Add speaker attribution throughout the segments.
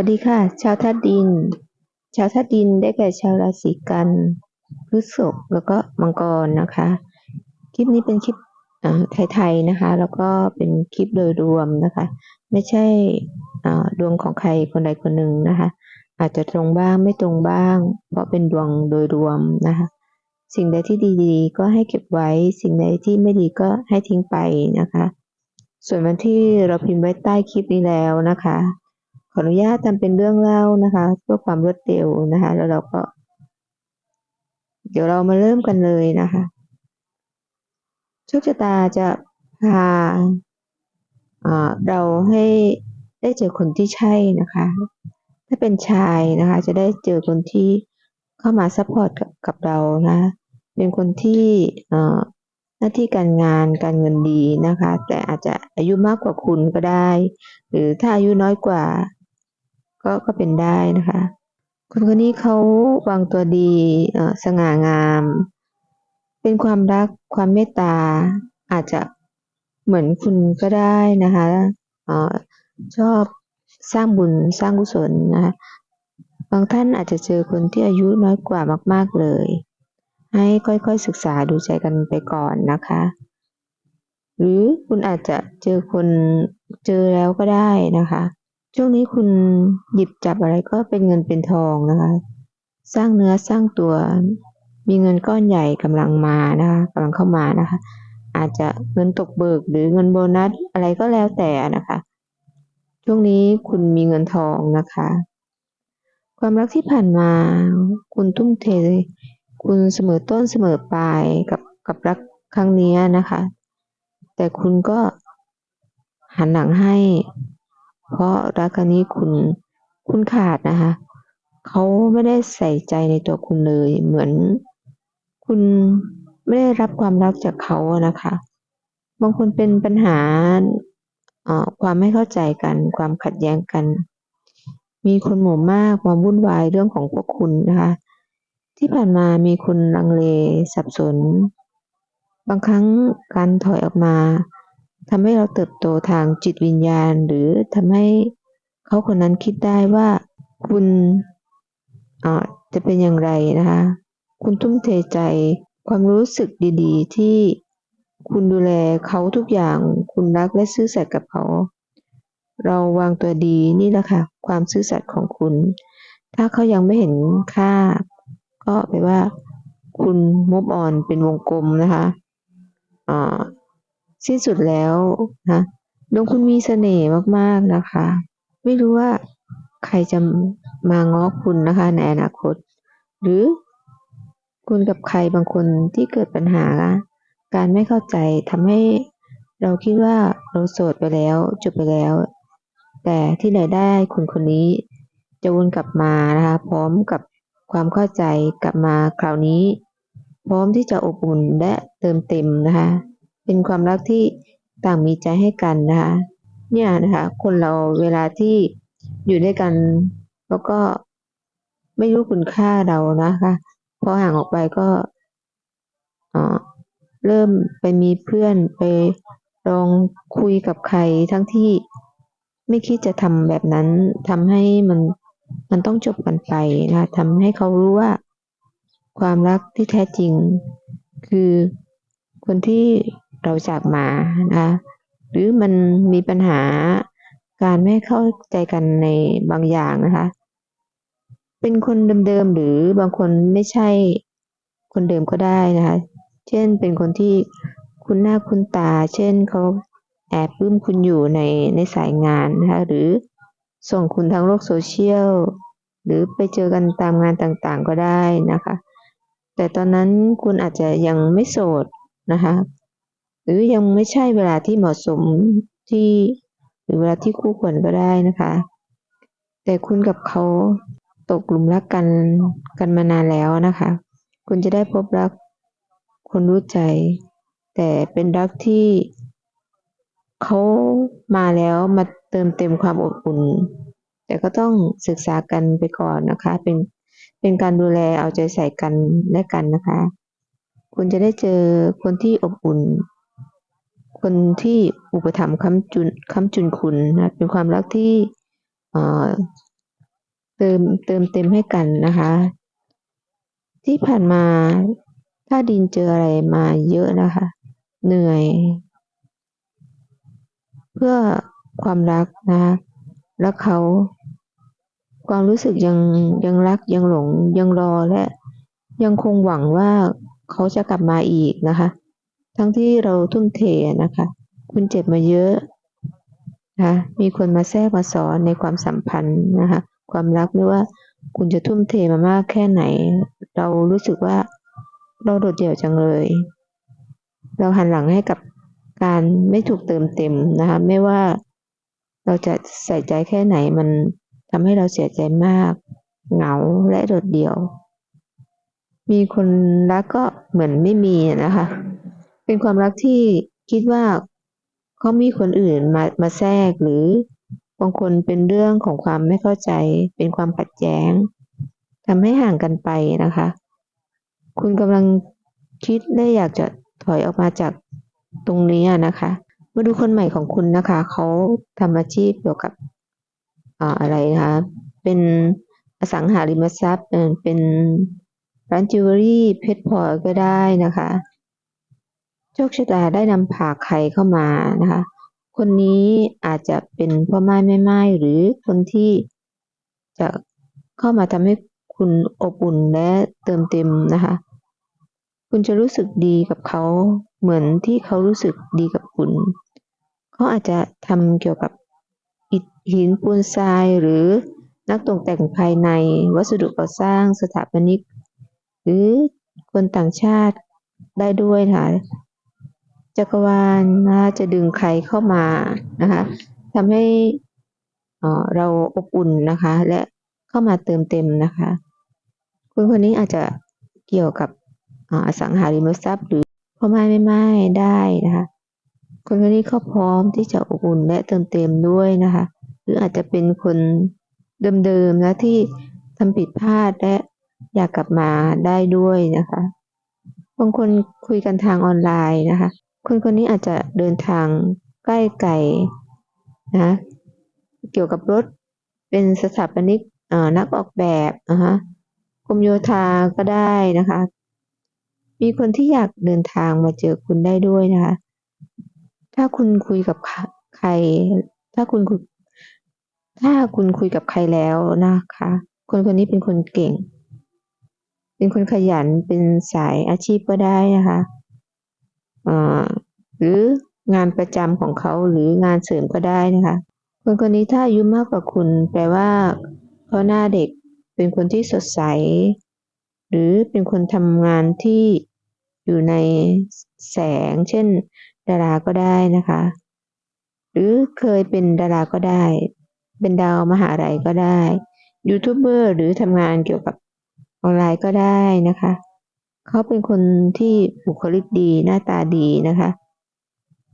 Speaker 1: วัสดีค่ะ ชาวธาตุดิน ชาวธาตุดินได้แก่ชาวราศีกันพฤษภแล้วก็มังกรนะคะ คลิปนี้เป็นคลิปไทยๆนะคะ แล้วก็เป็นคลิปโดยรวมนะคะ ไม่ใช่ดวงของใครคนใดคนหนึ่งนะคะ อาจจะตรงบ้างไม่ตรงบ้าง เพราะเป็นดวงโดยรวมนะคะ สิ่งใดที่ดีๆ ก็ให้เก็บไว้ สิ่งใดที่ไม่ดีก็ให้ทิ้งไปนะคะ ส่วนวันที่เราพิมพ์ไว้ใต้คลิปนี้แล้วนะคะ ออนุญาตทำเป็นเรื่องเล่านะคะเพื่อความรวดเร็วนะคะ แล้วเราก็ เดี๋ยวเรามาเริ่มกันเลยนะคะโชคชะตาจะพาเราให้ได้เจอคนที่ใช่นะคะ ถ้าเป็นชายนะคะ จะได้เจอคนที่เข้ามาซัพพอร์ตกับเรานะ เป็นคนที่หน้าที่การงานการเงินดีนะคะ แต่อาจจะอายุมากกว่าคุณก็ได้ หรือถ้าอายุน้อยกว่า ก็ก็เป็นได้นะคะ คนคนนี้เขาวางตัวดีสง่างาม เป็นความรักความเมตตาอาจจะเหมือนคุณก็ได้นะคะออชอบสร้างบุญสร้างกุศลนะคะบางท่านอาจจะเจอคนที่อายุน้อยกว่ามาก ๆเลย ให้ค่อยๆศึกษาดูใจกันไปก่อนนะคะ หรือคุณอาจจะเจอคนเจอแล้วก็ได้นะคะ ช่วงนี้คุณหยิบจับอะไรก็เป็นเงินเป็นทองนะคะ สร้างเนื้อสร้างตัว มีเงินก้อนใหญ่กำลังมานะคะกำลังเข้ามานะคะ อาจจะเงินตกเบิกหรือเงินโบนัสอะไรก็แล้วแต่นะคะ ช่วงนี้คุณมีเงินทองนะคะ ความรักที่ผ่านมา คุณทุ่มเท คุณเสมอต้นเสมอปลายกับกับรักครั้งนี้นะคะ แต่คุณก็หันหลังให้ เพราะรักครั้งนี้คุณคุณขาดนะคะเขาไม่ได้ใส่ใจในตัวคุณเลย เหมือนคุณไม่ได้รับความรักจากเขาอะนะคะ บางคนเป็นปัญหาความไม่เข้าใจกัน ความขัดแย้งกัน มีคนหมู่มากมาวุ่นวายเรื่องของพวกคุณนะคะ ที่ผ่านมามีคนลังเลสับสน บางครั้งการถอยออกมา ทำให้เราเติบโตทางจิตวิญญาณ หรือทำให้เขาคนนั้นคิดได้ว่าคุณจะเป็นอย่างไรนะคะ คุณทุ่มเทใจความรู้สึกดีๆ ที่คุณดูแลเขาทุกอย่าง คุณรักและซื่อสัตย์กับเขา เราวางตัวดีนี่แหละค่ะ ความซื่อสัตย์ของคุณ ถ้าเขายังไม่เห็นค่า ก็แปลว่า คุณมุฟออนเป็นวงกลมนะคะอ่า สิ้นสุดแล้วนะดวงคุณมีเสน่ห์มากๆนะคะ ไม่รู้ว่าใครจะมาง้อคุณนะคะ ในอนาคต หรือคุณกับใครบางคนที่เกิดปัญหา การไม่เข้าใจทำให้เราคิดว่าเราโสดไปแล้วจบไปแล้ว แต่ที่ไหนได้คุณคนนี้ จะวนกลับมานะคะ พร้อมกับความเข้าใจกลับมาคราวนี้ พร้อมที่จะอบอุ่นและเติมเต็มนะคะ เป็นความรักที่ต่างมีใจให้กันนะคะเนี่ยนะคะคนเราเวลาที่อยู่ด้วยกัน แล้วก็ไม่รู้คุณค่าเรานะคะพอห่างออกไปก็เริ่มไปมีเพื่อนไปลองคุยกับใครทั้งที่ไม่คิดจะทำแบบนั้นทำให้มันมันต้องจบกันไปนะะทำให้เขารู้ว่า ความรักที่แท้จริง คือคนที่ เราจากมานะคะหรือมันมีปัญหาการไม่เข้าใจกันในบางอย่างนะคะ เป็นคนเดิมๆหรือบางคนไม่ใช่คนเดิมก็ได้นะคะ เช่นเป็นคนที่คุณหน้าคุณตา เช่นเขาแอบปื้มคุณอยู่ในในสายงานนะคะหรือส่งคุณทางโลกโซเชียลหรือไปเจอกันตามงานต่างๆก็ได้นะคะ แต่ตอนนั้นคุณอาจจะยังไม่โสดนะคะ หรือยังไม่ใช่เวลาที่เหมาะสมที่หรือเวลาที่คู่ควรก็ได้นะคะ แต่คุณกับเขาตกหลุมรักกันกันมานานแล้วนะคะ คุณจะได้พบรักคนรู้ใจ แต่เป็นรักที่เขามาแล้วมาเติมเต็มความอบอุ่น แต่ก็ต้องศึกษากันไปก่อนนะคะ เป็นเป็นการดูแลเอาใจใส่กันและกันนะคะ คุณจะได้เจอคนที่อบอุ่น คนที่อุปถัมภ์ค้ำจุนค้ำจุนคุณนะเป็นความรักที่เอ่อเติมเติมเต็มให้กันนะคะ ที่ผ่านมาถ้าดินเจออะไรมาเยอะนะคะ เหนื่อย เพื่อความรักนะคะแล้วเขาความรู้สึกยังยังรักยังหลงยังรอและยังคงหวังว่าเขาจะกลับมาอีกนะคะ ทั้งที่เราทุ่มเทนะคะ คุณเจ็บมาเยอะนะคะมีคนมาแทรกมาสอนในความสัมพันธ์นะคะ ความรักไม่ว่าคุณจะทุ่มเทมามากแค่ไหน เรารู้สึกว่าเราโดดเดี่ยวจังเลย เราหันหลังให้กับการไม่ถูกเติมเต็มนะคะ ไม่ว่าเราจะใส่ใจแค่ไหนมันทำให้เราเสียใจมาก เหงาและโดดเดี่ยว มีคนรักก็เหมือนไม่มีนะคะ เป็นความรักที่คิดว่าเขามีคนอื่นมามาแทรกหรือบางคนเป็นเรื่องของความไม่เข้าใจ เป็นความขัดแย้งทำให้ห่างกันไปนะคะ คุณกำลังคิดและอยากจะถอยออกมาจากตรงนี้นะคะ มาดูคนใหม่ของคุณนะคะ เขาทำอาชีพเกี่ยวกับอ่าอะไรนะคะ เป็นอสังหาริมทรัพย์เออเป็นร้านจิวเวลรี่เพชรพลอยก็ได้นะคะ โชคชะตาได้นำพาใครเข้ามานะคะ คนนี้อาจจะเป็นพ่อไม้แม่ไม้หรือคนที่จะเข้ามาทำให้คุณอบอุ่นและเติมเต็มนะคะ คุณจะรู้สึกดีกับเขาเหมือนที่เขารู้สึกดีกับคุณ เขาอาจจะทำเกี่ยวกับอิฐหินปูนทรายหรือนักตกแต่งภายในวัสดุก่อสร้างสถาปนิก หรือคนต่างชาติได้ด้วยค่ะ จักรวาลนะคะจะดึงใครเข้ามานะคะทำให้เราอบอุ่นนะคะ และเข้ามาเติมเต็มนะคะ คุณคนนี้อาจจะเกี่ยวกับอสังหาริมทรัพย์ หรือพ่อไม้แม่ไม้ได้นะคะคนคนนี้เขาพร้อมที่จะอบอุ่นและเติมเต็มด้วยนะคะ หรืออาจจะเป็นคนเดิมๆนะที่ทำผิดพลาดและอยากกลับมาได้ด้วยนะคะบางคนคุยกันทางออนไลน์นะคะ คนคนนี้อาจจะเดินทางใกล้ไกลนะเกี่ยวกับรถเป็นสถาปนิกนักออกแบบนะคะกรมโยธาก็ได้นะคะ มีคนที่อยากเดินทางมาเจอคุณได้ด้วยนะคะ ถ้าคุณคุยกับใคร ถ้าคุณถ้าคุณคุยกับใครแล้วนะคะ คนคนนี้เป็นคนเก่ง เป็นคนขยันเป็นสายอาชีพก็ได้นะคะ หรืองานประจำของเขาหรืองานเสริมก็ได้นะคะ คนคนนี้ถ้าอายุมากกว่าคุณ แปลว่าเขาหน้าเด็กเป็นคนที่สดใส หรือเป็นคนทำงานที่อยู่ในแสง เช่น ดาราก็ได้นะคะ หรือเคยเป็นดาราก็ได้ เป็นดาวมหาลัยก็ได้ยูทูบเบอร์หรือทำงานเกี่ยวกับออนไลน์ก็ได้นะคะ เขาเป็นคนที่บุคลิกดีหน้าตาดีนะคะ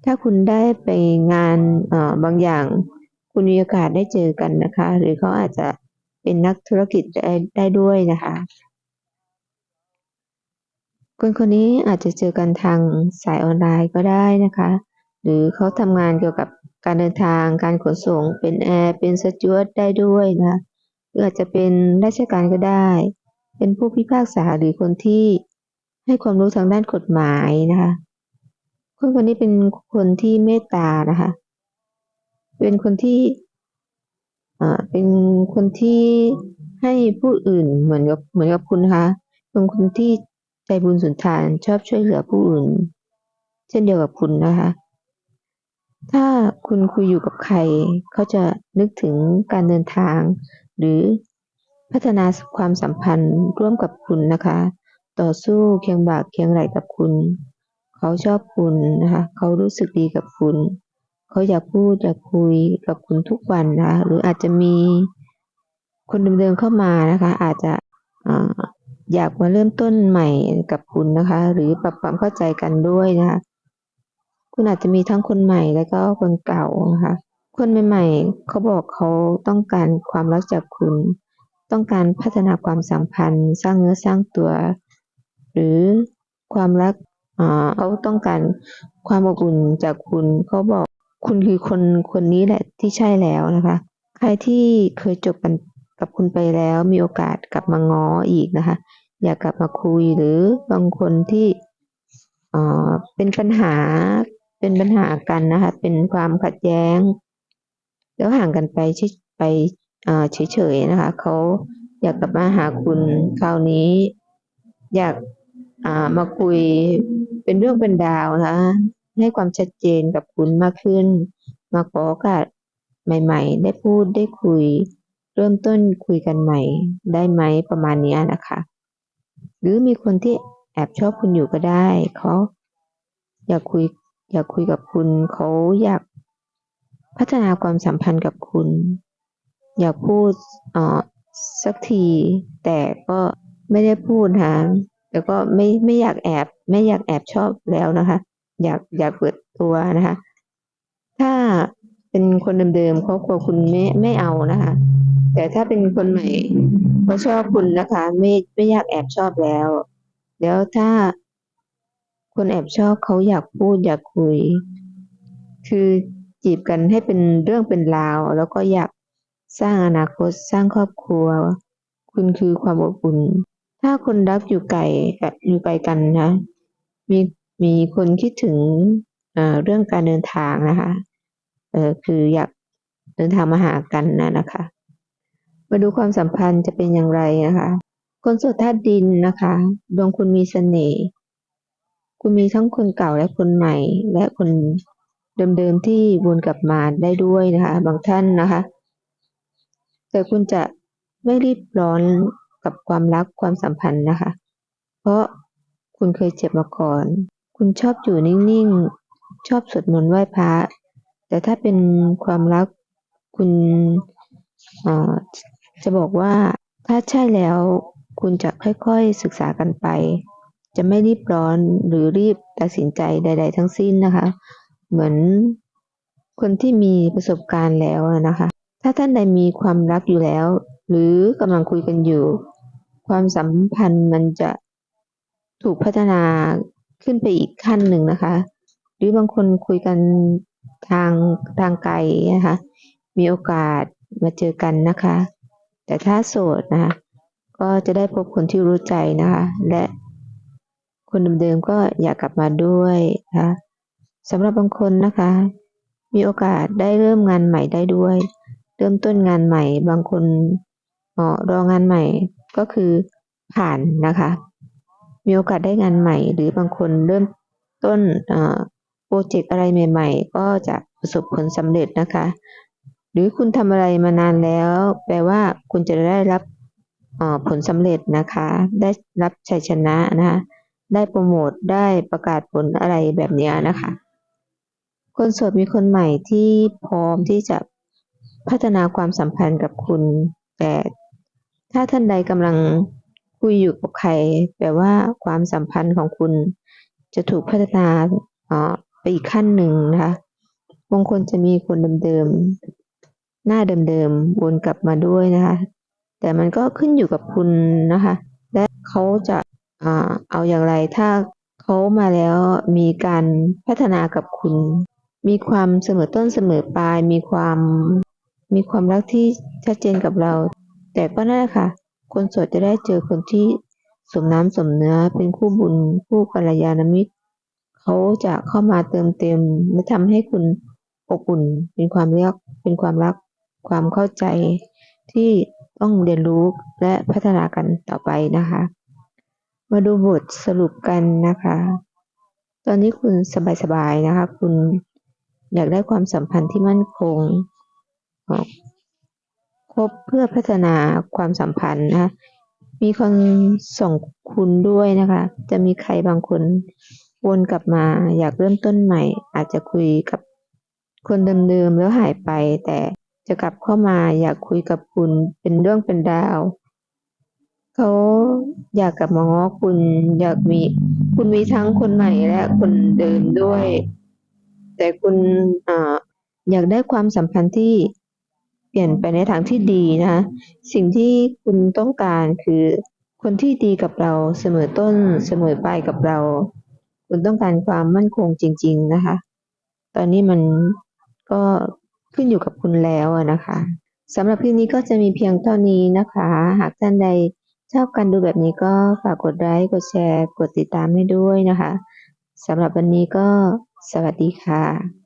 Speaker 1: ถ้าคุณได้ไปงานบางอย่าง คุณมีโอกาสได้เจอกันนะคะ หรือเขาอาจจะเป็นนักธุรกิจได้ได้ด้วยนะคะ คนคนนี้อาจจะเจอกันทางสายออนไลน์ก็ได้นะคะ หรือเขาทำงานเกี่ยวกับการเดินทางการขนส่งเป็นแอร์เป็นสจวตได้ด้วยนะหรืออาจจะเป็นราชการก็ได้ เป็นผู้พิพากษาหรือคนที่ ให้ความรู้ทางด้านกฎหมายนะคะคนคนนี้เป็นคนที่เมตตานะคะ เป็นคนที่อ่าเป็นคนที่ให้ผู้อื่นเหมือนกับเหมือนกับคุณนะคะเป็นคนที่ใจบุญสุนทานชอบช่วยเหลือผู้อื่น เช่นเดียวกับคุณนะคะ ถ้าคุณคุยอยู่กับใครเขาจะนึกถึงการเดินทาง หรือพัฒนาความสัมพันธ์ร่วมกับคุณนะคะ ต่อสู้เคียงบ่าเคียงไหลกับคุณ เขาชอบคุณนะคะ เขารู้สึกดีกับคุณ เขาอยากพูดอยากคุยกับคุณทุกวันนะคะหรืออาจจะมีคนเดิมๆเข้ามานะคะ อาจจะอ่าอยากมาเริ่มต้นใหม่กับคุณนะคะ หรือปรับความเข้าใจกันด้วยนะคะคุณอาจจะมีทั้งคนใหม่แล้วก็คนเก่านะคะ คนใหม่ๆเขาบอกเขาต้องการความรักจากคุณ ต้องการพัฒนาความสัมพันธ์ สร้างเนื้อสร้างตัว หรือความรักเขาต้องการความอบอุ่นจากคุณเขาบอกคุณคือคนคนนี้แหละที่ใช่แล้วนะคะ ใครที่เคยจบกันกับคุณไปแล้วมีโอกาสกลับมาง้ออีกนะคะ อยากกลับมาคุยหรือบางคนที่เป็นปัญหาเป็นปัญหากันนะคะ เป็นความขัดแย้ง แล้วห่างกันไปเฉยไปเฉยๆนะคะเขาอยากกลับมาหาคุณคราวนี้ อยาก มาคุยเป็นเรื่องเป็นราวนะให้ความชัดเจนกับคุณมากขึ้น มาขอโอกาสใหม่ ๆ ได้พูดได้คุย เริ่มต้นคุยกันใหม่ ได้ไหมประมาณนี้นะคะ หรือมีคนที่แอบชอบคุณอยู่ก็ได้เขาอยากคุย อยากคุยกับคุณเขาอยากพัฒนาความสัมพันธ์กับคุณ อยากพูดอ่อสักที แต่ก็ไม่ได้พูดค่ะ แต่ก็ไม่ไม่อยากแอบ ไม่อยากแอบชอบแล้วนะคะ อยากอยากเปิดตัวนะคะ ถ้าเป็นคนเดิมๆเขากลัวคุณไม่ไม่เอานะคะ แต่ถ้าเป็นคนใหม่เขาชอบคุณนะคะ ไม่ไม่อยากแอบชอบแล้ว แล้วถ้าคนแอบชอบเขาอยากพูดอยากคุย คือจีบกันให้เป็นเรื่องเป็นราว แล้วก็อยากสร้างอนาคตสร้างครอบครัว คุณคือความอบอุ่น ถ้าคนรักอยู่ไกลกับอยู่ไกลกันนะมีมีคนคิดถึงเอ่อเรื่องการเดินทางนะคะเออคืออยากเดินทางมาหากันนะนะคะ มาดูความสัมพันธ์จะเป็นอย่างไรนะคะ คนสดธาตุดินนะคะดวงคุณมีเสน่ห์คุณมีทั้งคนเก่าและคนใหม่ และคนเดิมๆที่วนกลับมาได้ด้วยนะคะ บางท่านนะคะ แต่คุณจะไม่รีบร้อน กับความรักความสัมพันธ์นะคะ เพราะคุณเคยเจ็บมาก่อน คุณชอบอยู่นิ่งๆ ชอบสวดมนต์ไหว้พระ แต่ถ้าเป็นความรักคุณอ่อจะบอกว่าถ้าใช่แล้วคุณจะค่อยๆศึกษากันไป จะไม่รีบร้อนหรือรีบตัดสินใจใด ๆ ทั้งสิ้นนะคะ เหมือนคนที่มีประสบการณ์แล้วนะคะ ถ้าท่านใดมีความรักอยู่แล้ว หรือกำลังคุยกันอยู่ ความสัมพันธ์มันจะถูกพัฒนาขึ้นไปอีกขั้นหนึ่งนะคะ หรือบางคนคุยกันทางทางไกลนะคะ มีโอกาสมาเจอกันนะคะ แต่ถ้าโสดนะคะก็จะได้พบคนที่รู้ใจนะคะ และคนเดิมๆก็อยากกลับมาด้วยนะคะสำหรับบางคนนะคะ มีโอกาสได้เริ่มงานใหม่ได้ด้วย เริ่มต้นงานใหม่ บางคนอรองานใหม่ ก็คือผ่านนะคะ มีโอกาสได้งานใหม่ หรือบางคนเริ่มต้นเอ่อโปรเจกต์อะไรใหม่ ๆ ก็จะประสบผลสำเร็จนะคะ หรือคุณทำอะไรมานานแล้ว แปลว่าคุณจะได้รับเอ่อผลสำเร็จนะคะ ได้รับชัยชนะนะคะได้โปรโมทได้ประกาศผลอะไรแบบเนี้ยนะคะ คนโสดมีคนใหม่ที่พร้อมที่จะพัฒนาความสัมพันธ์กับคุณแต่ ถ้าท่านใดกำลังคุยอยู่กับใครแปลว่าความสัมพันธ์ของคุณจะถูกพัฒนาไปอีกขั้นหนึ่งนะคะบางคนจะมีคนเดิมๆหน้าเดิมๆวนกลับมาด้วยนะคะ แต่มันก็ขึ้นอยู่กับคุณนะคะ และเขาจะเอาอย่างไรถ้าเขามาแล้วมีการพัฒนากับคุณ มีความเสมอต้นเสมอปลาย มีความมีความรักที่ชัดเจนกับเรา แต่ก็นั่นแหละค่ะ คนโสดจะได้เจอคนที่สมน้ำสมเนื้อเป็นคู่บุญคู่กัลยาณมิตร เขาจะเข้ามาเติมเต็มและทำให้คุณอบอุ่นเป็นความรักเป็นความรัก ความเข้าใจที่ต้องเรียนรู้และพัฒนากันต่อไปนะคะ มาดูบทสรุปกันนะคะ ตอนนี้คุณสบายๆนะคะ คุณอยากได้ความสัมพันธ์ที่มั่นคงอ่อ คบเพื่อพัฒนาความสัมพันธ์นะคะมีคนส่งคุณด้วยนะคะ จะมีใครบางคนวนกลับมาอยากเริ่มต้นใหม่ อาจจะคุยกับคนเดิมๆแล้วหายไป แต่จะกลับเข้ามาอยากคุยกับคุณเป็นเรื่องเป็นราวเขาอยากกลับมาง้อคุณอยากมี คุณมีทั้งคนใหม่และคนเดิมด้วย แต่คุณออยากได้ความสัมพันธ์ที่ เปลี่ยนไปในทางที่ดีนะคะสิ่งที่คุณต้องการคือ คนที่ดีกับเราเสมอต้นเสมอปลายกับเรา คุณต้องการความมั่นคงจริง ๆนะคะ ตอนนี้มันก็ขึ้นอยู่กับคุณแล้วนะคะสำหรับคลิปนี้ก็จะมีเพียงเท่านี้นะคะ หากท่านใดชอบการดูแบบนี้ก็ฝากกดไลค์กดแชร์ กดติดตามให้ด้วยนะคะสำหรับวันนี้ก็สวัสดีค่ะ